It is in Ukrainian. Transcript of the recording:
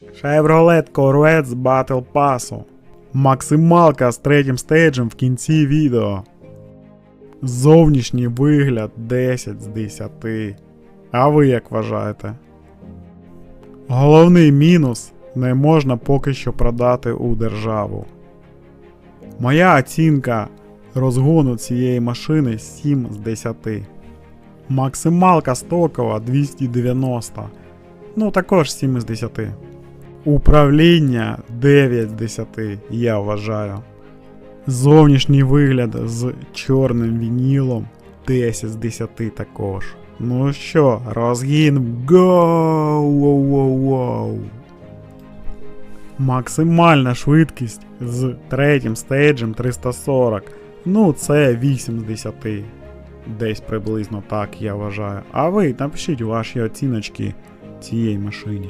Chevrolet Corvette з Battle Pass. Максималка з третім стейджем в кінці відео. Зовнішній вигляд 10 з 10. А ви як вважаєте? Головний мінус не можна поки що продати у державу. Моя оцінка розгону цієї машини 7 з 10. Максималка стокова 290. Ну також 7 із 10. Управління 9 з 10, я вважаю. Зовнішній вигляд з чорним вінілом 10 з 10 також. Ну що, розгін гоу воу воу воу Максимальна швидкість з третім стейджем 340. Ну, це 8 з 10. Десь приблизно так я вважаю. А ви напишіть ваші оціночки цієї машині.